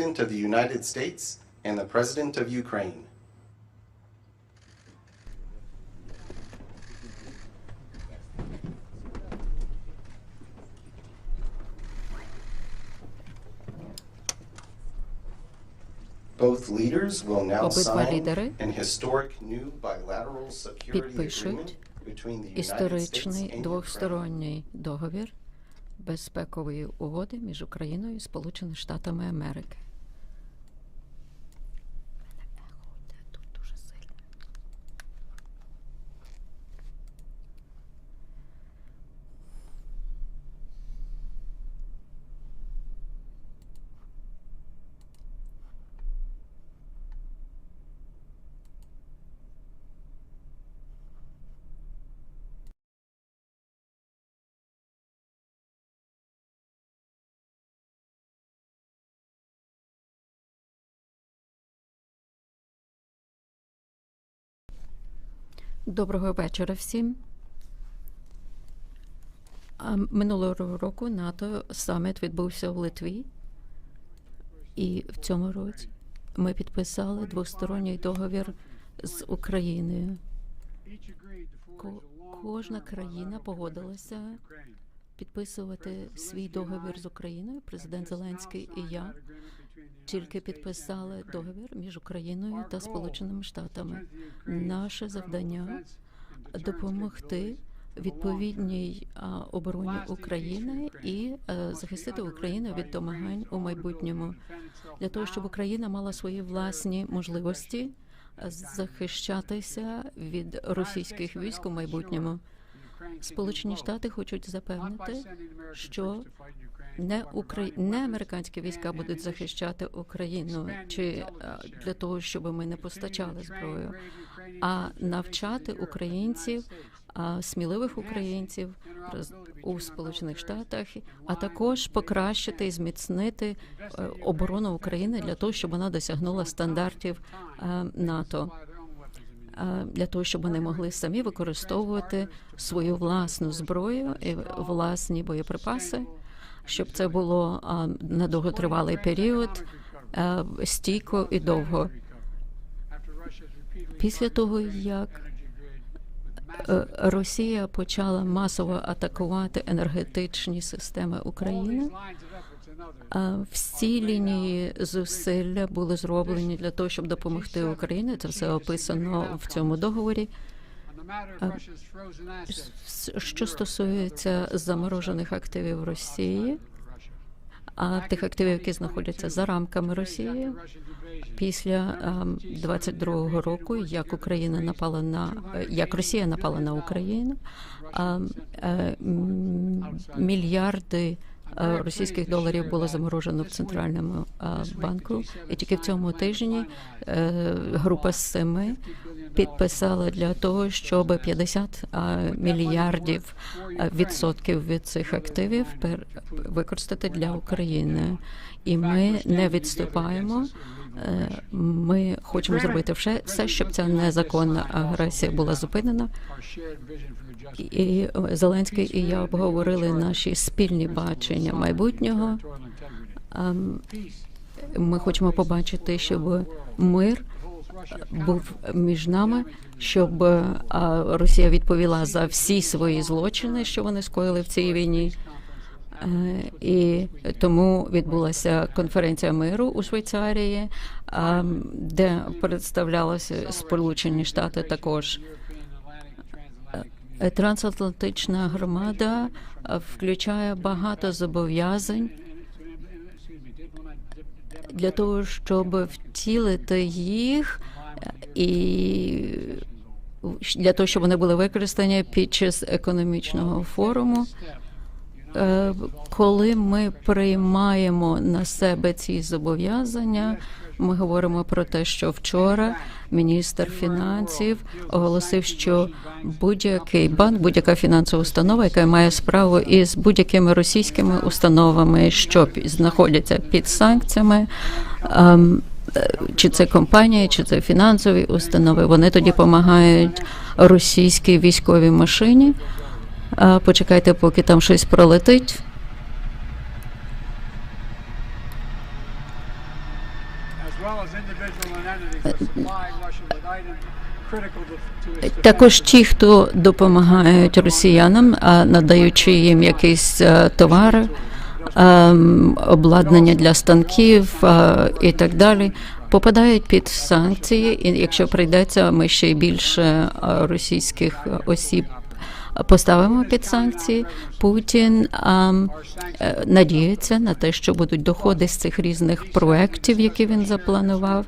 President of the United States and the President of Ukraine. Both leaders will now Обидва sign лідери an historic new bilateral security agreement підпишуть between the історичний and двосторонній договір безпекової угоди між Україною і Сполученими Штатами Америки. Доброго вечора всім. Минулого року НАТО саміт відбувся в Литві, і в цьому році ми підписали двосторонній договір з Україною. Ко- Кожна країна погодилася підписувати свій договір з Україною. Президент Зеленський і я тільки підписали договір між Україною та Сполученими Штатами. Наше завдання допомогти відповідній обороні України і е, захистити Україну від домагань у майбутньому для того, щоб Україна мала свої власні можливості е, захищатися від російських військ у майбутньому. Сполучені Штати хочуть запевнити, що не Украї... не американські війська будуть захищати Україну чи е, для того, щоб ми не постачали зброю, а навчати українців, сміливих українців у Сполучених Штатах, а також покращити і зміцнити е, оборону України для того, щоб вона досягнула стандартів е, НАТО. Для того щоб вони могли самі використовувати свою власну зброю і власні боєприпаси, щоб це було на довготривалий період, стійко і довго. Після того, як е, Росія почала масово атакувати енергетичні системи України, всі лінії зусилля були зроблені для того, щоб допомогти Україні. Це все описано в цьому договорі. Що стосується заморожених активів Росії, а тих активів, які знаходяться за рамками Росії, після ем, 22-го року, як Україна напала на як Росія напала на Україну, а, е, мільярди російських доларів було заморожено в центральному е, банку, і тільки в цьому тижні е, група семи підписала для того, щоб 50 е, мільярдів е, відсотків від цих активів використати для України. І ми не відступаємо. Е, Ми хочемо зробити все, все, щоб ця незаконна агресія була зупинена. І Зеленський і я обговорили наші спільні бачення майбутнього. Ем, Ми хочемо побачити, щоб мир був між нами, щоб е, Росія відповіла за всі свої злочини, що вони скоїли в цій війні. Е, І тому відбулася конференція миру у Швейцарії, де представлялися Сполучені Штати також. Е, Трансатлантична громада е, включає багато зобов'язань для того, щоб втілити їх е, і для того, щоб вони були використані під час економічного форуму. Коли ми приймаємо на себе ці зобов'язання, ми говоримо про те, що вчора міністр фінансів оголосив, що будь-який банк, будь-яка фінансова установа, яка має справу із будь-якими російськими установами, що знаходяться під санкціями. ем, е, Чи це компанії, чи це фінансові установи, вони тоді допомагають російській військовій машині. Почекайте, поки там щось пролетить. well as individual and entities that supply Russia with items critical to, to its Також ті, хто допомагають росіянам, надаючи їм якийсь е, товар, ем, обладнання для станків е, і так далі, попадають під санкції. І якщо прийдеться, ми ще більше е, російських осіб поставимо під санкції. Путін ем, надіється на те, що будуть доходи з цих різних проєктів, які він запланував.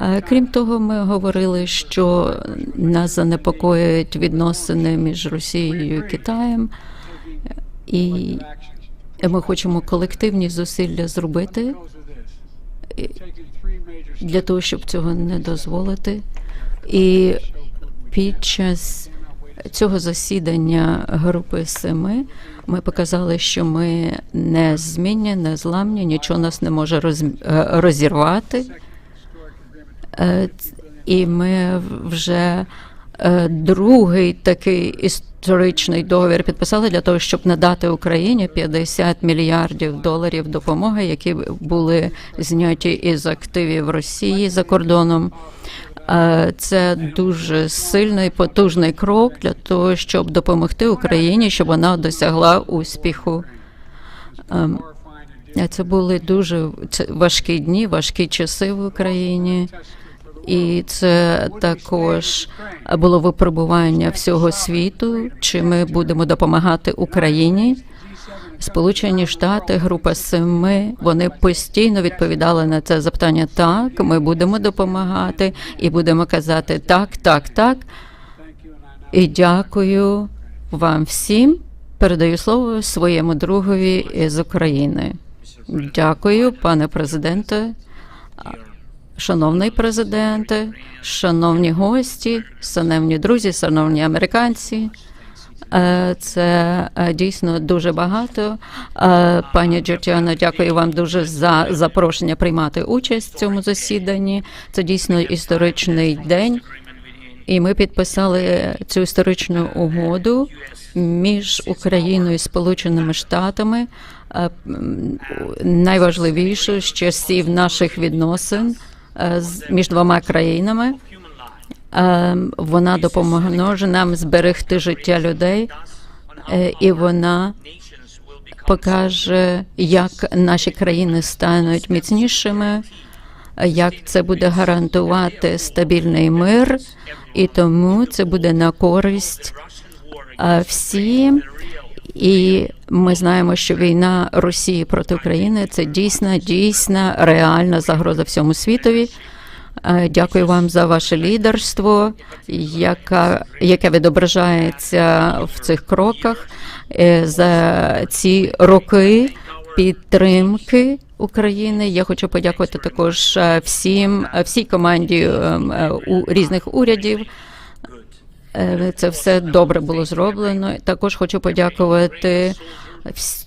Е, Крім того, ми говорили, що нас занепокоюють відносини між Росією і Китаєм, і ми хочемо колективні зусилля зробити для того, щоб цього не дозволити. І під час цього засідання групи семи ми показали, що ми не змінні, не зламні, нічого нас не може е, розірвати. Е, І ми вже е, другий такий історичний договір підписали для того, щоб надати Україні 50 мільярдів доларів допомоги, які були зняті із активів Росії за кордоном. Е, Це дуже сильний потужний крок для того, щоб допомогти Україні, щоб вона досягла успіху. Ем, Це були дуже важкі дні, важкі часи в Україні, і це також було випробування всього світу. Чи ми будемо допомагати Україні? Сполучені Штати, група семи, вони постійно відповідали на це запитання. Так, ми будемо допомагати і будемо казати так, так, так. І дякую вам всім. Передаю слово своєму другові із України. Дякую, пане президенте, шановний президенте, шановні гості, шановні друзі, шановні американці. Е, Це е, дійсно дуже багато. Е, Пані Джортіано, дякую вам дуже за запрошення приймати участь в цьому засіданні. Це дійсно історичний день. І ми підписали цю історичну угоду між Україною і Сполученими Штатами. е, м, Найважливішу з часів наших відносин між двома країнами. Е, Вона допоможе нам зберегти життя людей, е, і вона покаже, як наші країни стануть міцнішими, як це буде гарантувати стабільний мир, і тому це буде на користь е, всім. І ми знаємо, що війна Росії проти України це дійсна, дійсна реальна загроза всьому світові. Е, Дякую вам за ваше лідерство, яка, яке відображається в цих кроках е, за ці роки підтримки України. Я хочу подякувати також е, всім всій команді е, е, у різних урядів. Е, Це все добре було зроблено. Також хочу подякувати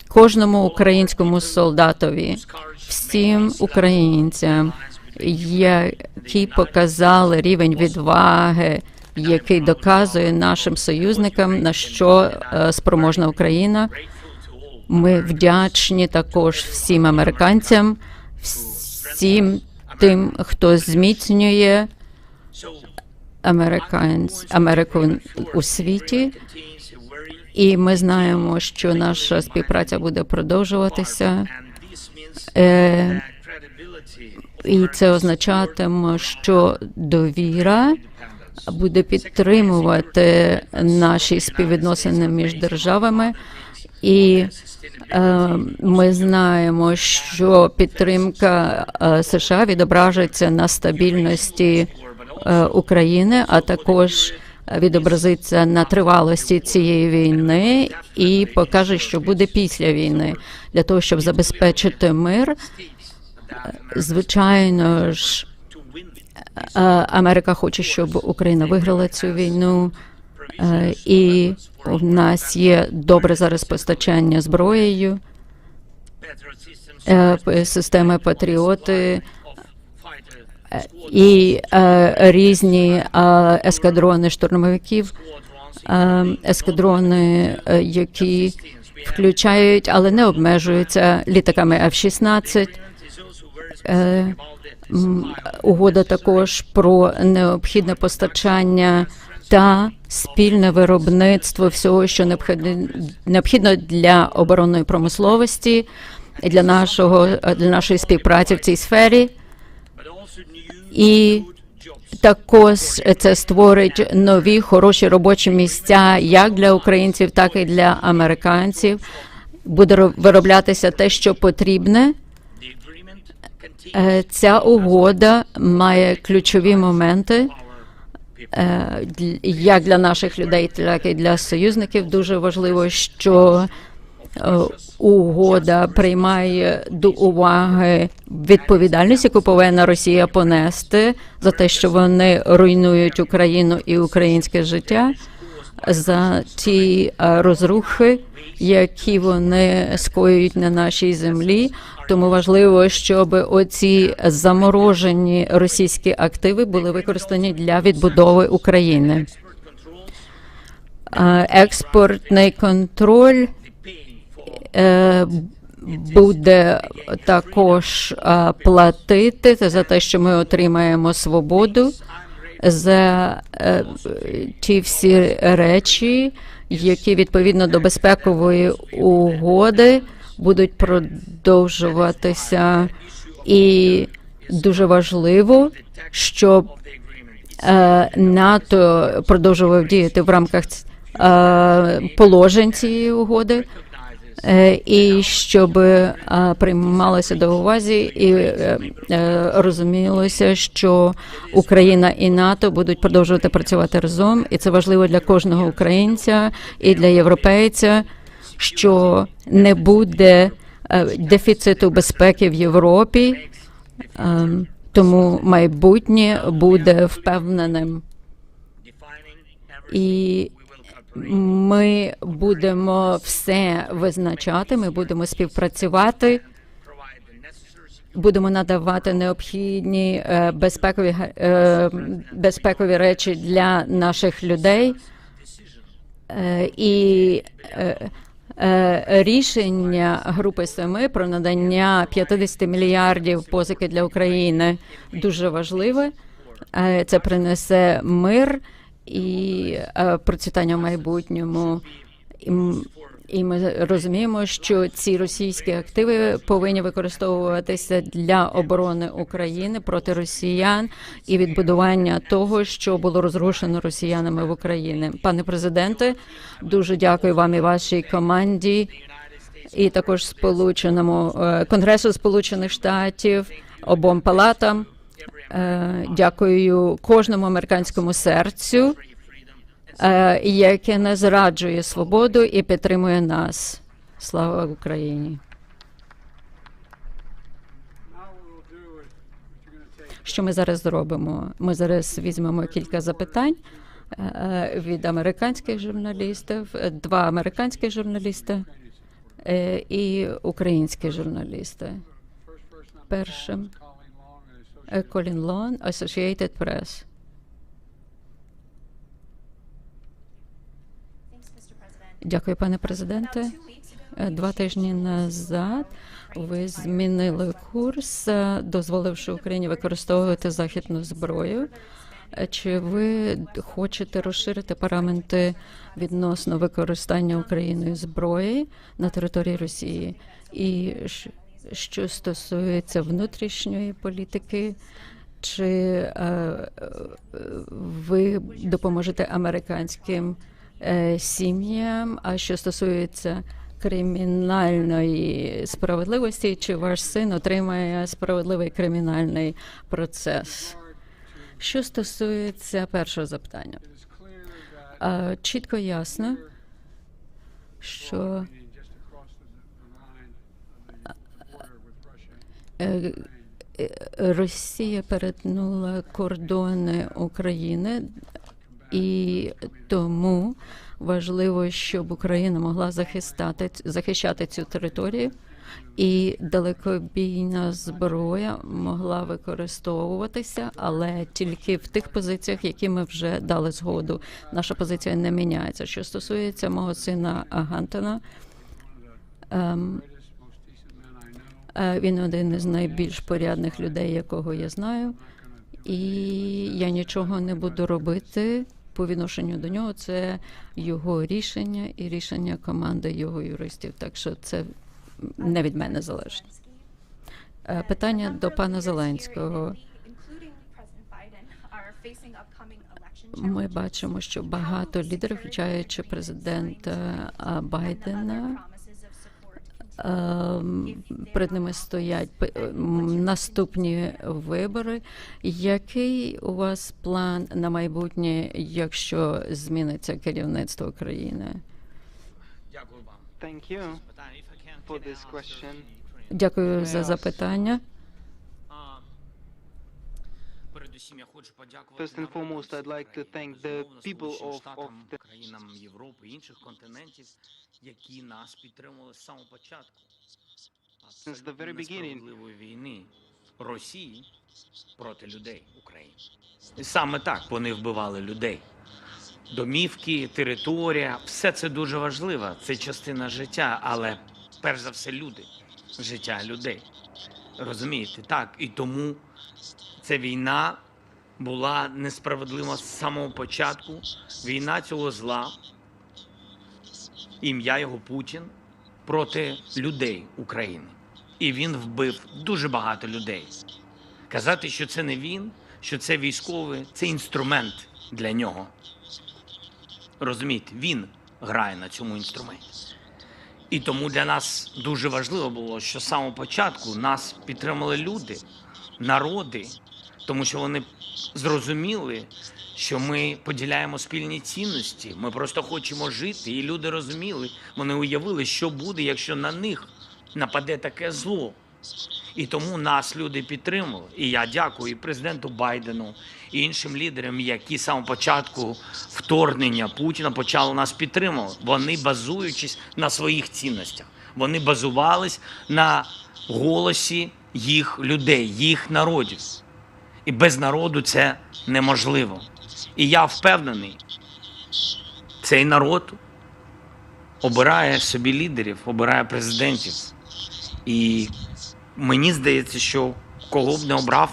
кожному українському солдатові, всім українцям, які показали рівень відваги, який доказує нашим союзникам, на що е, спроможна Україна. Ми вдячні також всім американцям, всім тим, хто зміцнює американць, Америку у світі. І ми знаємо, що наша співпраця буде продовжуватися. Е, і це означатиме, що довіра буде підтримувати наші співвідносини між державами, і е, ми знаємо, що підтримка е, США відображиться на стабільності України, а також відобразиться на тривалості цієї війни і покаже, що буде після війни, для того, щоб забезпечити мир. Звичайно ж, е, Америка хоче, щоб Україна виграла цю війну, е, і в нас є добре зараз постачання зброєю, е, системи Патріоти е, і е, різні е, ескадрони штурмовиків, е, ескадрони, які включають, але не обмежуються літаками F-16, Е, Угода також про необхідне постачання та спільне виробництво всього, що необхідно для оборонної промисловості і для нашого для нашої співпраці в цій сфері. І також це створить нові хороші робочі місця як для українців, так і для американців. Буде ро- вироблятися те, що потрібне. Е, Ця угода має ключові моменти е, як для наших людей, так і для союзників. Дуже важливо, що угода приймає до уваги відповідальність, яку повинна Росія понести за те, що вони руйнують Україну і українське життя, за ті е, розрухи, які вони скоюють на нашій землі. Тому важливо, щоб оці заморожені російські активи були використані для відбудови України. Е, Експортний контроль е, буде також е, платити за те, що ми отримаємо свободу за е, ті всі речі, які відповідно до безпекової угоди будуть продовжуватися, і дуже важливо, щоб е, НАТО продовжував діяти в рамках е, положень цієї угоди. Е, І щоб е, приймалося до увазі і е, розумілося, що Україна і НАТО будуть продовжувати працювати разом, і це важливо для кожного українця і для європейця, що не буде дефіциту безпеки в Європі, Ем, тому майбутнє буде впевненим. І ми будемо все визначати, ми будемо співпрацювати, будемо надавати необхідні е, безпекові е, безпекові речі для наших людей. Е, І рішення Групи Семи про надання 50 мільярдів позики для України дуже важливе. Це принесе мир і е, процвітання в майбутньому. І ми розуміємо, що ці російські активи повинні використовуватися для оборони України проти росіян і відбудування того, що було розрушено росіянами в Україні. Пане президенте, дуже дякую вам і вашій команді, і також сполученому е, Конгресу Сполучених Штатів, обом палатам. Е, Дякую кожному американському серцю, е, яке не зраджує свободу і підтримує нас. Слава Україні! Що ми зараз зробимо? Ми зараз візьмемо кілька запитань е, від американських журналістів, два американські журналісти і українські журналісти. Першим Colleen Long and е, Колін Лон, Associated Press. Дякую, пане президенте. Е, Два тижні назад ви змінили курс, е, дозволивши Україні використовувати західну зброю. Е, Чи ви хочете розширити параметри відносно використання Україною зброї на території Росії? І що стосується внутрішньої політики, чи е, е, ви допоможете американським е, сім'ям? А що стосується кримінальної справедливості, чи ваш син отримає справедливий кримінальний процес? Що стосується першого запитання, чітко ясно, що meaning just across the, the line of the border with Russia. е, е, Росія перетнула кордони України, і тому важливо, щоб Україна могла захистати захищати цю територію. І далекобійна зброя могла використовуватися, але тільки в тих позиціях, які ми вже дали згоду. Наша позиція не міняється. Що стосується мого сина Гантона, ем, Він один із найбільш порядних людей, якого я знаю, і я нічого не буду робити по відношенню до нього. Це його рішення і рішення команди його юристів. Так що це не від мене залежить. Е, Питання до пана Зеленського. Ми бачимо, що багато лідерів, включаючи президента Байдена, перед ними стоять ем, наступні вибори. Який у вас план на майбутнє, якщо зміниться керівництво країни? Дякую вам. Дякую за Питання, if I can, for can I this answer question. in Ukraine? Дякую за Yes. запитання. А, Передусім я хочу подякувати First and foremost, I'd like to thank the people of- of the- країнам Європи, інших континентів, які нас підтримували з самого початку. Since the very beginning. війни Росії проти людей України. І саме так вони вбивали людей. Домівки, територія, все це дуже важливо. Це частина життя, але перш за все люди, життя людей. Розумієте, так. І тому ця війна була несправедлива з самого початку. Війна цього зла, ім'я його Путін проти людей України. І він вбив дуже багато людей. Казати, що це не він, що це військовий, це інструмент для нього. Розумієте, він грає на цьому інструменті. І тому для нас дуже важливо було, що з самого початку нас підтримали люди, народи, тому що вони зрозуміли, що ми поділяємо спільні цінності. Ми просто хочемо жити, і люди розуміли, вони уявили, що буде, якщо на них нападе таке зло. І тому нас люди підтримали. І я дякую і президенту Байдену, і іншим лідерам, які з самого початку вторгнення Путіна почали нас підтримувати. Вони базуючись на своїх цінностях. Вони базувались на голосі їх людей, їх народів. І без народу це неможливо. І я впевнений, цей народ обирає собі лідерів, обирає президентів. І мені здається, що кого б не обрав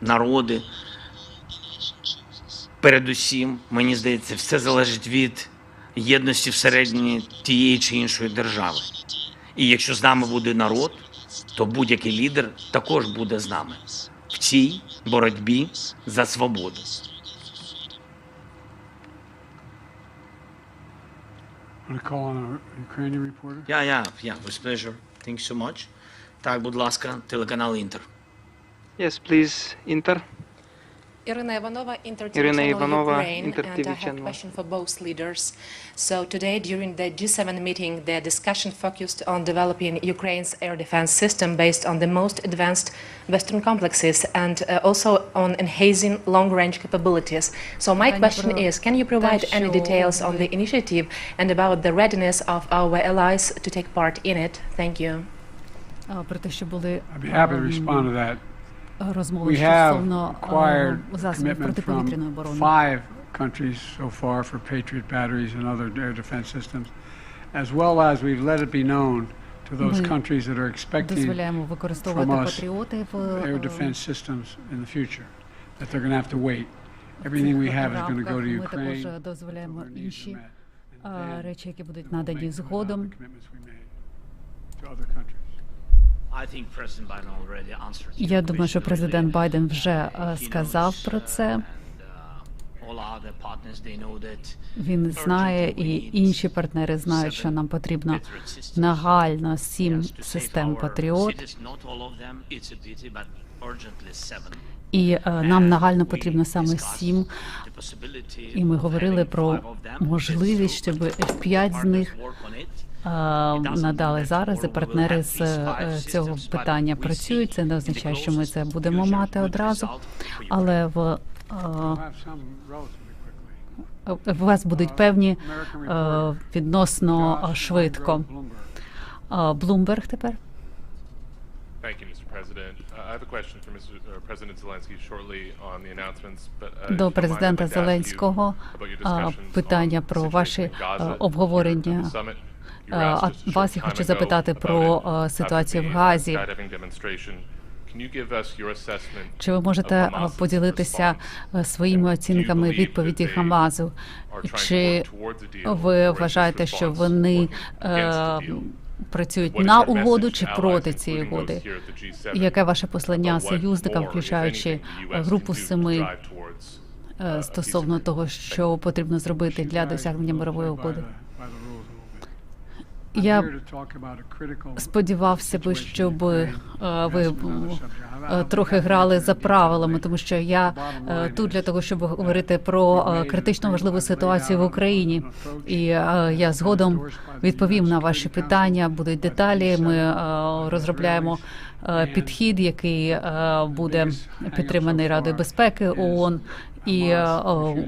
народи, передусім, мені здається, все залежить від єдності всередині тієї чи іншої держави. І якщо з нами буде народ, то будь-який лідер також буде з нами цій боротьбі за свободу. Want to call on a Ukrainian reporter? Я, я, я, with pleasure. Thank you so much. Так, будь ласка, телеканал Інтер. Yes, please, Inter. Irina Ivanova, Intertv Irina Channel Ivanova, Ukraine, Inter and I have a question for both leaders. So today, during the G7 meeting, the discussion focused on developing Ukraine's air defense system based on the most advanced Western complexes and uh, also on enhancing long-range capabilities. So my question is, can you provide any details on the initiative and about the readiness of our allies to take part in it? Thank you. I'd be happy to respond to that розмови We have стосовно acquired е, засобів commitment протиповітряної from оборони. five countries so far for Patriot batteries and other air defense systems, as well as we've let it be known to those Ми countries that are expecting Дозволяємо використовувати from us патріоти в air е, defense systems in the future, that they're going to have to wait. Everything we have is going to go to рамках. Ми Ukraine. також дозволяємо till their needs are інші met. And е, then речі, які будуть we'll надані make good on згодом. the commitments we made to other countries. Я думаю, що президент. Байден вже е, сказав про uh, це. uh, Він знає, і інші партнери знають, що нам потрібно нагально сім систем Патріот, і е, нам нагально потрібно саме сім. І ми говорили про можливість, щоб п'ять з них е, надали зараз. І партнери з е, цього питання працюють. Це не означає, що ми це будемо мати одразу, але в е, у вас будуть певні е, відносно е, швидко. Bloomberg. Блумберг тепер. Uh, uh, uh, До президента Зеленського питання про ваші е, обговорення А вас я хочу запитати про е, ситуацію в Газі. Чи ви можете е, поділитися е, своїми оцінками відповіді Хамазу? Чи ви вважаєте, що вони е, працюють на угоду чи проти цієї угоди? here at the G7, І Яке ваше послання союзникам, включаючи е, групу семи, е, uh, стосовно того, що потрібно зробити для досягнення мирової угоди? Я сподівався би, щоб е, ви е, трохи грали за правилами, тому що я е, тут для того, щоб говорити про критично важливу ситуацію в Україні. І я згодом відповім на ваші питання. Будуть деталі. Ми розробляємо підхід, який буде підтриманий Радою безпеки ООН. І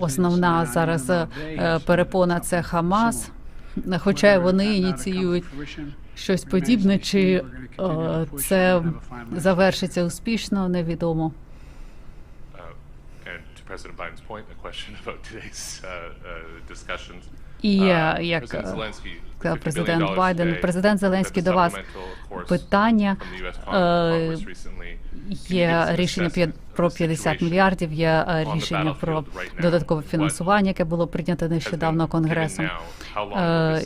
основна зараз перепона це Хамас. Хоча вони ініціюють щось подібне, чи е, це завершиться успішно, невідомо. Uh, President Biden's point, a question about today's uh, uh. І Uh, е, як е, сказав президент Байден, президент Зеленський до вас питання. Е, Є рішення п'я- про the 50 мільярдів. Є е, рішення про додаткове фінансування, яке було прийнято нещодавно конгресом. Е?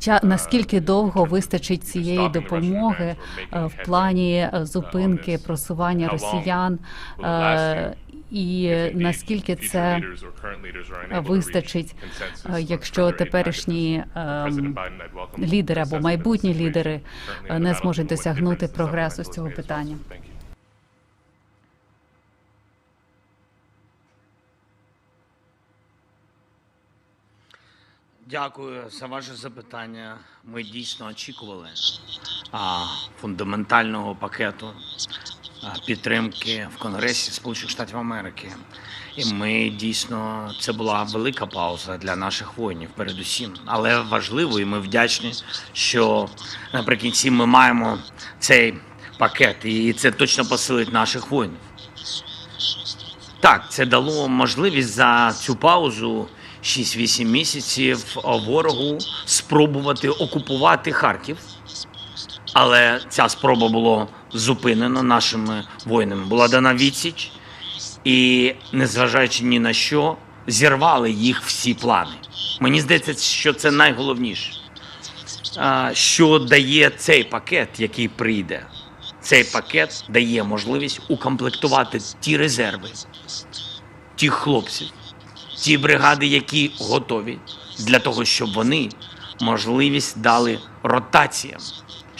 Я наскільки довго вистачить цієї допомоги е, в плані е, зупинки просування росіян, е, і наскільки це вистачить, е, якщо теперішні е, лідери або майбутні лідери е, не зможуть досягнути прогресу з цього питання? Дякую за ваше запитання. Ми дійсно очікували а, фундаментального пакету підтримки в Конгресі Сполучених Штатів Америки. І ми дійсно це була велика пауза для наших воїнів, передусім. Але важливо, і ми вдячні, що наприкінці ми маємо цей пакет, і це точно посилить наших воїнів. Так, це дало можливість за цю паузу 6-8 місяців ворогу спробувати окупувати Харків. Але ця спроба була зупинена нашими воїнами. Була дана відсіч, і, незважаючи ні на що, зірвали їх всі плани. Мені здається, що це найголовніше. Що дає цей пакет, який прийде? Цей пакет дає можливість укомплектувати ті резерви, тих хлопців, ті бригади, які готові для того, щоб вони можливість дали ротаціям,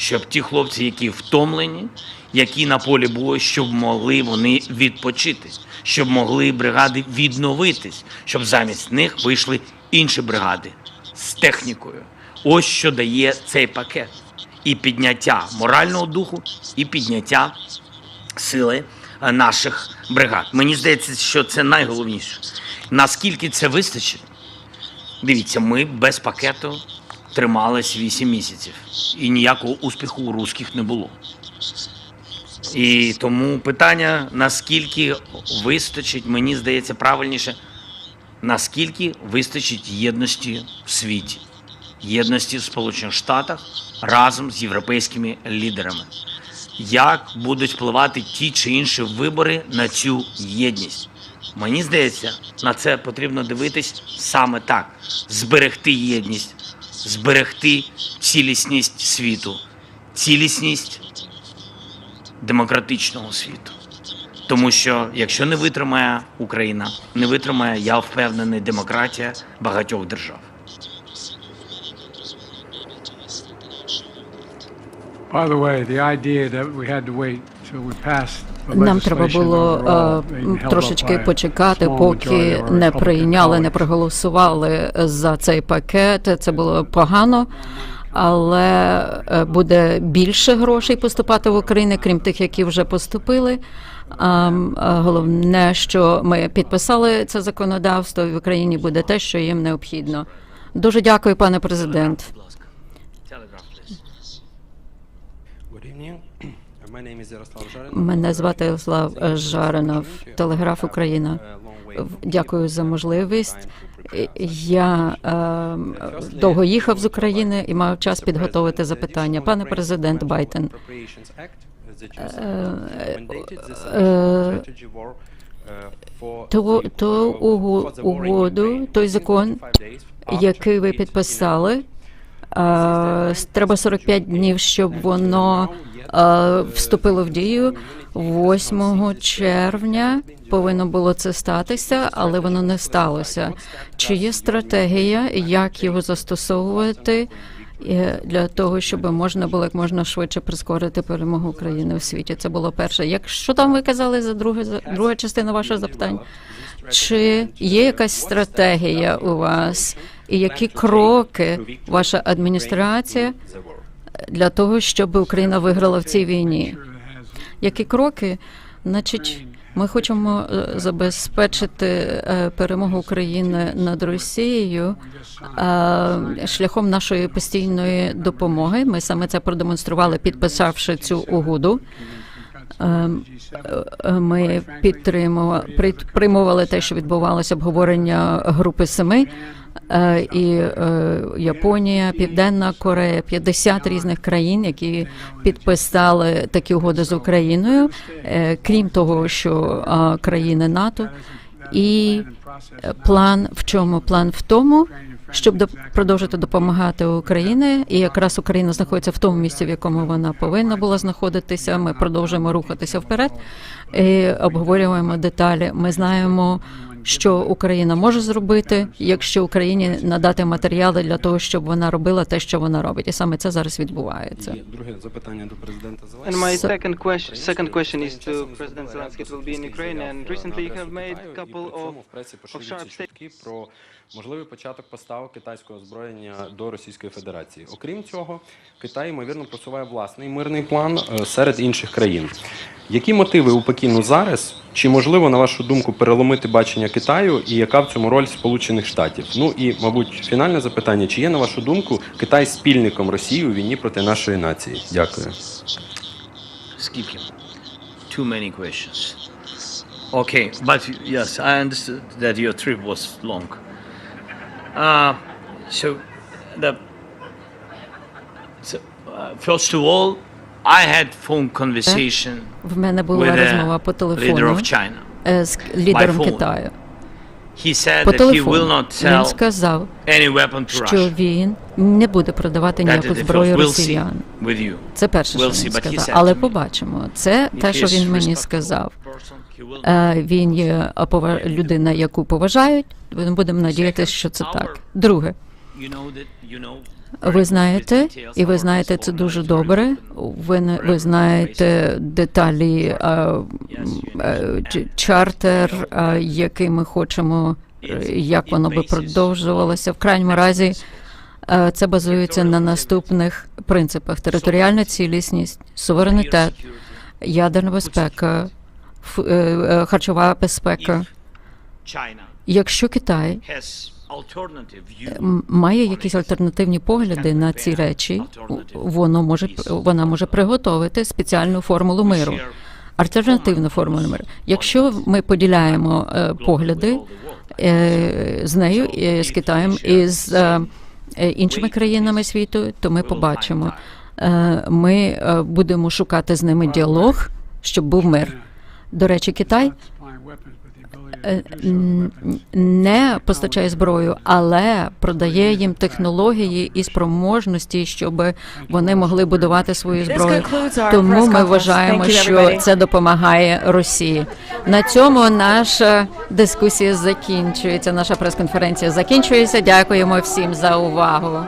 щоб ті хлопці, які втомлені, які на полі бою, щоб могли вони відпочити, щоб могли бригади відновитись, щоб замість них вийшли інші бригади з технікою. Ось що дає цей пакет. І підняття морального духу, і підняття сили е, наших бригад. Мені здається, що це найголовніше. Наскільки це вистачить? Дивіться, ми без пакету тримались 8 місяців, і ніякого успіху у русських не було. І тому питання, наскільки вистачить, мені здається, правильніше, наскільки вистачить єдності в світі, єдності в Сполучених Штатах разом з європейськими лідерами. Як будуть впливати ті чи інші вибори на цю єдність? Мені здається, на це потрібно дивитись саме так: зберегти єдність, зберегти цілісність світу, цілісність демократичного світу. Тому що якщо не витримає Україна, не витримає, я впевнений, демократія багатьох держав. By the way, the idea that we had to wait till we passed Нам треба було е, up трошечки почекати, поки не прийняли, не проголосували за цей пакет. Це було погано. Але е, буде більше грошей поступати в Україну, крім тих, які вже поступили. А, м, а Головне, що ми підписали це законодавство, і в Україні буде те, що їм необхідно. Дуже дякую, пане президент. Мене звати Ярослав Жаринов, Телеграф Україна. Дякую за можливість. Е, Я е, довго їхав з України і мав час підготовити запитання. Пане президент Байден, то, то уго- угоду, той закон, який ви підписали, е, треба 45 днів, щоб воно е, вступило в дію. 8 червня повинно було це статися, але воно не сталося. Чи є стратегія, як його застосовувати е, для того, щоб можна було як можна швидше прискорити перемогу України в світі? Це було перше. Якщо там ви казали за друге друга частина вашого запитання? Чи є якась стратегія у вас, і які кроки ваша адміністрація для того, щоб Україна виграла в цій війні? Які кроки? Значить, ми хочемо е, забезпечити е, перемогу України над Росією е, шляхом нашої постійної допомоги. Ми саме це продемонстрували, підписавши цю угоду. Ми підтримували підтримували те, що відбувалося обговорення групи семи. Е, І е, Японія, Південна Корея, 50 різних країн, які підписали такі угоди з Україною, Е, крім того, що країни НАТО, і план в чому? План в тому, щоб продовжити допомагати Україні, і якраз Україна знаходиться в тому місці, в якому вона повинна була знаходитися. Ми продовжуємо рухатися вперед і обговорюємо деталі. Ми знаємо. Що Україна може зробити, якщо Україні надати матеріали для того, щоб вона робила те, що вона робить, і саме це зараз відбувається. Друге запитання до президента Зеленського. my So- second question, second question is to President Zelensky. It will be in Ukraine. And recently you have made a couple of of sharp statements. Можливий початок поставок китайського озброєння до Російської Федерації. Окрім цього, Китай ймовірно просуває власний мирний план е, серед інших країн. Які мотиви у Пекіну зараз? Чи можливо, на вашу думку, переломити бачення Китаю і яка в цьому роль Сполучених Штатів? Ну і, мабуть, фінальне запитання: чи є на вашу думку Китай спільником Росії у війні проти нашої нації? Дякую. Скільки? Too many questions. Okay, but yes, I understood that your trip was long. Uh, so, the so, uh, first of all, I had phone conversation В мене була with розмова по leader телефону of China. е, з лідером phone. Китаю. He said По that he will телефону not він sell сказав, any weapon to що Russia. він не буде продавати That ніяку is the зброю first. We'll see росіян. with you. Це перше, We'll що він see, but he сказав. said Але me, побачимо. Це те, що is він мені respectful сказав. person. He will Е, Він є людина, яку поважають. Ми будемо надіятися, що це так. Друге, ви знаєте, і ви знаєте це дуже добре. Ви ви знаєте деталі е, е, чартер, е, який ми хочемо, е, як воно би продовжувалося. В крайньому разі е, це базується на наступних принципах: територіальна цілісність, суверенітет, ядерна безпека, е, е, харчова безпека. Якщо Китай має якісь альтернативні погляди на ці речі, воно може вона може приготовити спеціальну формулу миру, альтернативну формулу миру. Якщо ми поділяємо е, погляди е, з нею, е, з Китаєм і з е, е, іншими країнами світу, то ми побачимо. Е, Ми е, будемо шукати з ними діалог, щоб був мир. До речі, Китай е, не постачає зброю, але продає їм технології і спроможності, щоб вони могли будувати свою зброю. Тому ми вважаємо, що це допомагає Росії. На цьому наша дискусія закінчується. Наша прес-конференція закінчується. Дякуємо всім за увагу.